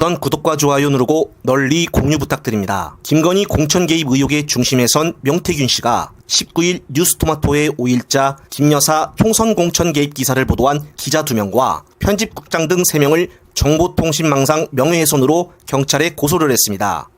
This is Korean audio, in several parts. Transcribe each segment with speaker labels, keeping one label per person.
Speaker 1: 던 구독과 좋아요 누르고 널리 공유 부탁드립니다. 김건희 공천 개입 의혹의 중심에 선 명태균 씨가 19일 뉴스토마토의 5일자 김여사 총선 공천 개입 기사를 보도한 기자 2명과 편집국장 등 3명을 정보통신망상 명예훼손으로 경찰에 고소를 했습니다.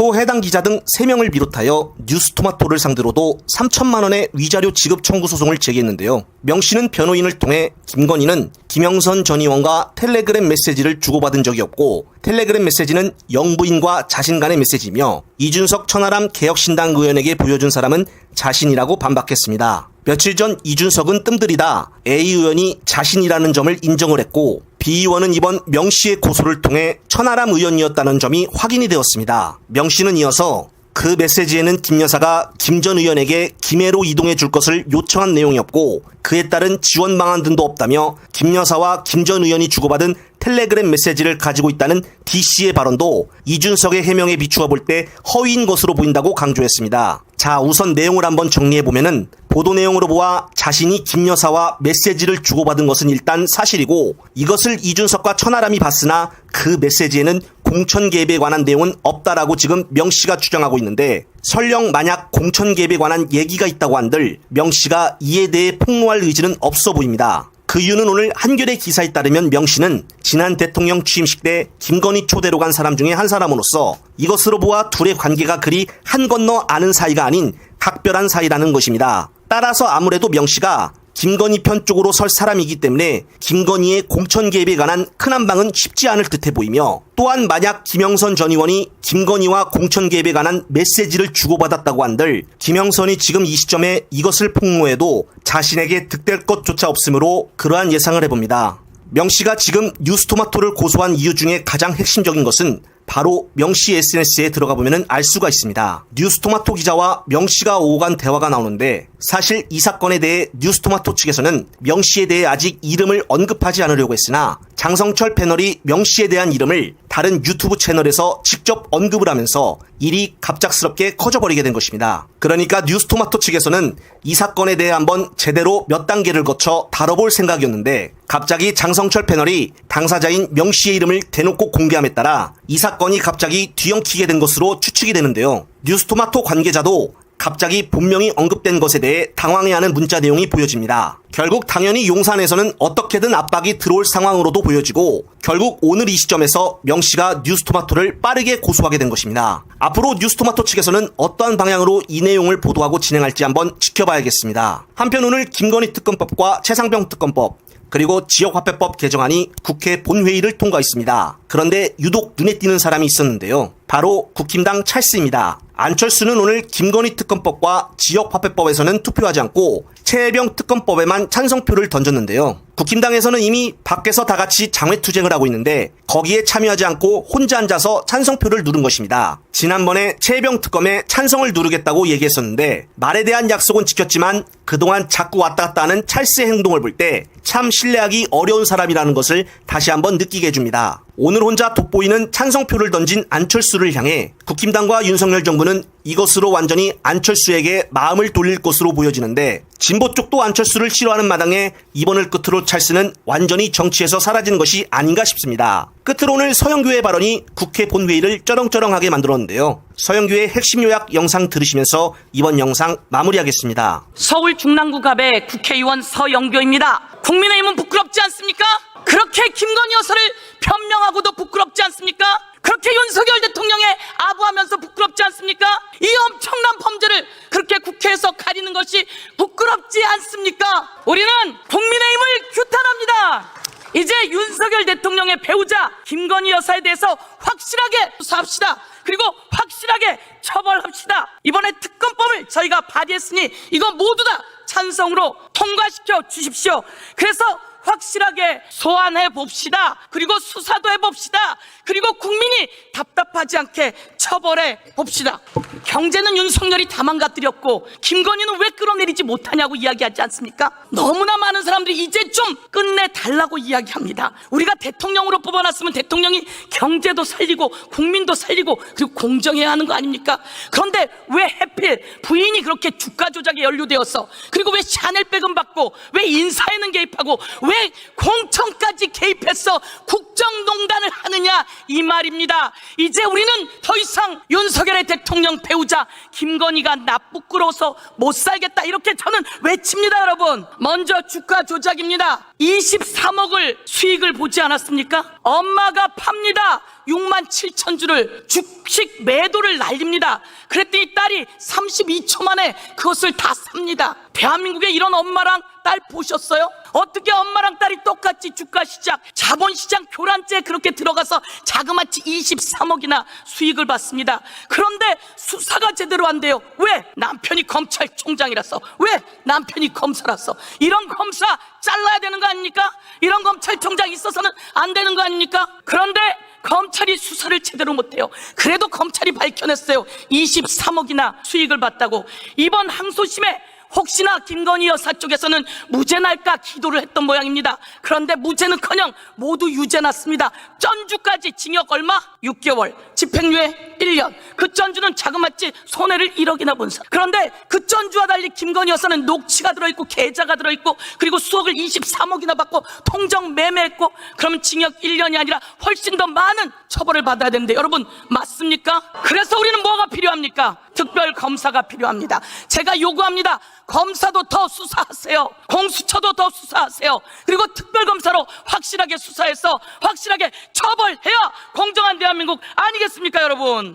Speaker 1: 또 해당 기자 등 3명을 비롯하여 뉴스토마토를 상대로도 3천만 원의 위자료 지급 청구 소송을 제기했는데요. 명 씨는 변호인을 통해 김건희는 김영선 전 의원과 텔레그램 메시지를 주고받은 적이 없고 텔레그램 메시지는 영부인과 자신 간의 메시지이며 이준석 천하람 개혁신당 의원에게 보여준 사람은 자신이라고 반박했습니다. 며칠 전 이준석은 뜸들이다 A 의원이 자신이라는 점을 인정을 했고 B 의원은 이번 명 씨의 고소를 통해 천하람 의원이었다는 점이 확인이 되었습니다. 명 씨는 이어서 그 메시지에는 김 여사가 김 전 의원에게 김해로 이동해 줄 것을 요청한 내용이었고 그에 따른 지원 방안 등도 없다며 김 여사와 김 전 의원이 주고받은 텔레그램 메시지를 가지고 있다는 D 씨의 발언도 이준석의 해명에 비추어 볼 때 허위인 것으로 보인다고 강조했습니다. 자, 우선 내용을 한번 정리해 보면은 보도 내용으로 보아 자신이 김 여사와 메시지를 주고받은 것은 일단 사실이고 이것을 이준석과 천하람이 봤으나 그 메시지에는 공천 개입에 관한 내용은 없다라고 지금 명 씨가 주장하고 있는데 설령 만약 공천 개입에 관한 얘기가 있다고 한들 명 씨가 이에 대해 폭로할 의지는 없어 보입니다. 그 이유는 오늘 한겨레 기사에 따르면 명 씨는 지난 대통령 취임식 때 김건희 초대로 간 사람 중에 한 사람으로서 이것으로 보아 둘의 관계가 그리 한 건너 아는 사이가 아닌 각별한 사이라는 것입니다. 따라서 아무래도 명 씨가 김건희 편 쪽으로 설 사람이기 때문에 김건희의 공천 개입에 관한 큰 한방은 쉽지 않을 듯해 보이며 또한 만약 김영선 전 의원이 김건희와 공천 개입에 관한 메시지를 주고받았다고 한들 김영선이 지금 이 시점에 이것을 폭로해도 자신에게 득될 것조차 없으므로 그러한 예상을 해봅니다. 명 씨가 지금 뉴스토마토를 고소한 이유 중에 가장 핵심적인 것은 바로 명씨 SNS에 들어가 보면 알 수가 있습니다. 뉴스토마토 기자와 명 씨가 오간 대화가 나오는데 사실 이 사건에 대해 뉴스토마토 측에서는 명 씨에 대해 아직 이름을 언급하지 않으려고 했으나 장성철 패널이 명 씨에 대한 이름을 다른 유튜브 채널에서 직접 언급을 하면서 일이 갑작스럽게 커져버리게 된 것입니다. 그러니까 뉴스토마토 측에서는 이 사건에 대해 한번 제대로 몇 단계를 거쳐 다뤄볼 생각이었는데 갑자기 장성철 패널이 당사자인 명 씨의 이름을 대놓고 공개함에 따라 이 사건이 갑자기 뒤엉키게 된 것으로 추측이 되는데요. 뉴스토마토 관계자도 갑자기 본명이 언급된 것에 대해 당황해하는 문자 내용이 보여집니다. 결국 당연히 용산에서는 어떻게든 압박이 들어올 상황으로도 보여지고 결국 오늘 이 시점에서 명 씨가 뉴스토마토를 빠르게 고소하게 된 것입니다. 앞으로 뉴스토마토 측에서는 어떠한 방향으로 이 내용을 보도하고 진행할지 한번 지켜봐야겠습니다. 한편 오늘 김건희 특검법과 최상병 특검법 그리고 지역화폐법 개정안이 국회 본회의를 통과했습니다. 그런데 유독 눈에 띄는 사람이 있었는데요. 바로 국힘당 찰스입니다. 안철수는 오늘 김건희 특검법과 지역화폐법에서는 투표하지 않고 최혜병 특검법에만 찬성표를 던졌는데요. 국힘당에서는 이미 밖에서 다 같이 장외투쟁을 하고 있는데 거기에 참여하지 않고 혼자 앉아서 찬성표를 누른 것입니다. 지난번에 최혜병 특검에 찬성을 누르겠다고 얘기했었는데 말에 대한 약속은 지켰지만 그동안 자꾸 왔다 갔다 하는 찰스의 행동을 볼 때 참 신뢰하기 어려운 사람이라는 것을 다시 한번 느끼게 해줍니다. 오늘 혼자 돋보이는 찬성표를 던진 안철수를 향해 국힘당과 윤석열 정부는 이것으로 완전히 안철수에게 마음을 돌릴 것으로 보여지는데 진보 쪽도 안철수를 싫어하는 마당에 이번을 끝으로 찰스는 완전히 정치에서 사라지는 것이 아닌가 싶습니다. 끝으로 오늘 서영교의 발언이 국회 본회의를 쩌렁쩌렁하게 만들었는데요. 서영교의 핵심 요약 영상 들으시면서 이번 영상 마무리하겠습니다.
Speaker 2: 서울 중랑구갑의 국회의원 서영교입니다. 국민의힘은 부끄럽지 않습니까? 그렇게 김건희 여사를 변명하고도 부끄럽지 않습니까? 그렇게 윤석열 대통령에 아부하면서 부끄럽지 않습니까? 이 엄청난 범죄를 그렇게 국회에서 가리는 것이 부끄럽지 않습니까? 우리는 국민의힘을 규탄합니다. 이제 윤석열 대통령의 배우자 김건희 여사에 대해서 확실하게 수사합시다. 그리고 확실하게 처벌합시다. 이번에 특검법을 저희가 발의했으니 이거 모두 다 찬성으로 통과시켜 주십시오. 그래서 확실하게 소환해 봅시다. 그리고 수사도 해 봅시다. 그리고 국민이 답답하지 않게 처벌해 봅시다. 경제는 윤석열이 다 망가뜨렸고 김건희는 왜 끌어내리지 못하냐고 이야기하지 않습니까? 너무나 많은 사람들이 이제 좀 끝내 달라고 이야기합니다. 우리가 대통령으로 뽑아놨으면 대통령이 경제도 살리고 국민도 살리고 그리고 공정해야 하는 거 아닙니까? 그런데 왜 해필 부인이 그렇게 주가 조작에 연루되었어? 그리고 왜 샤넬백은 받고 왜 인사에는 개입하고 왜왜 공천까지 개입해서 국정농단을 하느냐 이 말입니다. 이제 우리는 더 이상 윤석열의 대통령 배우자 김건희가 나 부끄러워서 못 살겠다 이렇게 저는 외칩니다 여러분. 먼저 주가 조작입니다. 23억을 수익을 보지 않았습니까? 엄마가 팝니다. 6만 7천 주를 주식 매도를 날립니다. 그랬더니 딸이 32초 만에 그것을 다 삽니다. 대한민국에 이런 엄마랑 딸 보셨어요? 어떻게 엄마랑 딸이 똑같이 주가 시장, 자본 시장 교란죄에 그렇게 들어가서 자그마치 23억이나 수익을 받습니다. 그런데 수사가 제대로 안 돼요. 왜? 남편이 검찰총장이라서. 왜? 남편이 검사라서. 이런 검사 잘라야 되는 거 아닙니까? 이런 검찰총장 있어서는 안 되는 거 아닙니까? 그런데 검찰이 수사를 제대로 못해요. 그래도 검찰이 밝혀냈어요. 23억이나 수익을 봤다고. 이번 항소심에 혹시나 김건희 여사 쪽에서는 무죄 날까 기도를 했던 모양입니다. 그런데 무죄는커녕 모두 유죄 났습니다. 전주까지 징역 얼마? 6개월. 집행유예 1년. 그 전주는 자그마치 손해를 1억이나 본 사. 그런데 그 전주와 달리 김건희 여사는 녹취가 들어있고 계좌가 들어있고 그리고 수억을 23억이나 받고 통정 매매했고 그러면 징역 1년이 아니라 훨씬 더 많은 처벌을 받아야 되는데 여러분 맞습니까? 그래서 우리는 뭐가 필요합니까? 특별 검사가 필요합니다. 제가 요구합니다. 검사도 더 수사하세요. 공수처도 더 수사하세요. 그리고 특별 검사로 확실하게 수사해서 확실하게 처벌해야 공정한 대한민국 아니겠습니까, 여러분?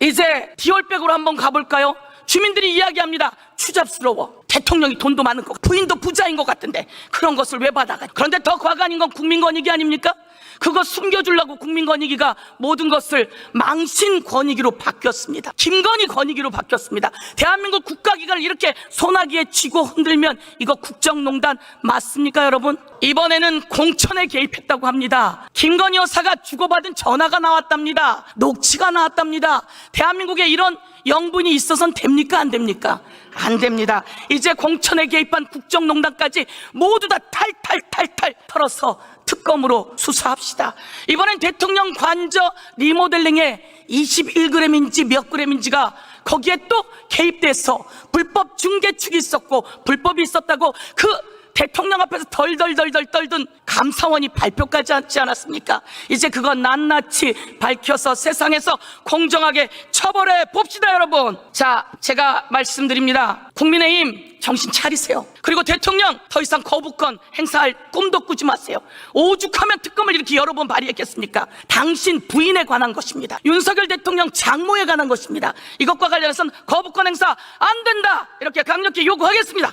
Speaker 2: 이제 디올백으로 한번 가볼까요? 주민들이 이야기합니다. 추잡스러워. 대통령이 돈도 많은 것, 부인도 부자인 것 같은데 그런 것을 왜 받아가? 그런데 더 과간인 건 국민권익위 아닙니까? 그거 숨겨주려고 국민권익위가 모든 것을 망신권익위로 바뀌었습니다. 김건희 권익위로 바뀌었습니다. 대한민국 국가기관을 이렇게 소나기에 쥐고 흔들면 이거 국정농단 맞습니까, 여러분? 이번에는 공천에 개입했다고 합니다. 김건희 여사가 주고받은 전화가 나왔답니다. 녹취가 나왔답니다. 대한민국에 이런 영분이 있어선 됩니까, 안 됩니까? 안 됩니다. 이제 공천에 개입한 국정농단까지 모두 다 탈탈탈탈 털어서 특검으로 수사합시다. 이번엔 대통령 관저 리모델링에 21g인지 몇 g인지가 거기에 또 개입돼서 불법 중개축이 있었고 불법이 있었다고 그 대통령 앞에서 덜덜덜덜 떨던 감사원이 발표까지 하지 않았습니까? 이제 그건 낱낱이 밝혀서 세상에서 공정하게 처벌해 봅시다, 여러분. 자, 제가 말씀드립니다. 국민의힘 정신 차리세요. 그리고 대통령 더 이상 거부권 행사할 꿈도 꾸지 마세요. 오죽하면 특검을 이렇게 여러 번 발의했겠습니까? 당신 부인에 관한 것입니다. 윤석열 대통령 장모에 관한 것입니다. 이것과 관련해서는 거부권 행사 안 된다. 이렇게 강력히 요구하겠습니다.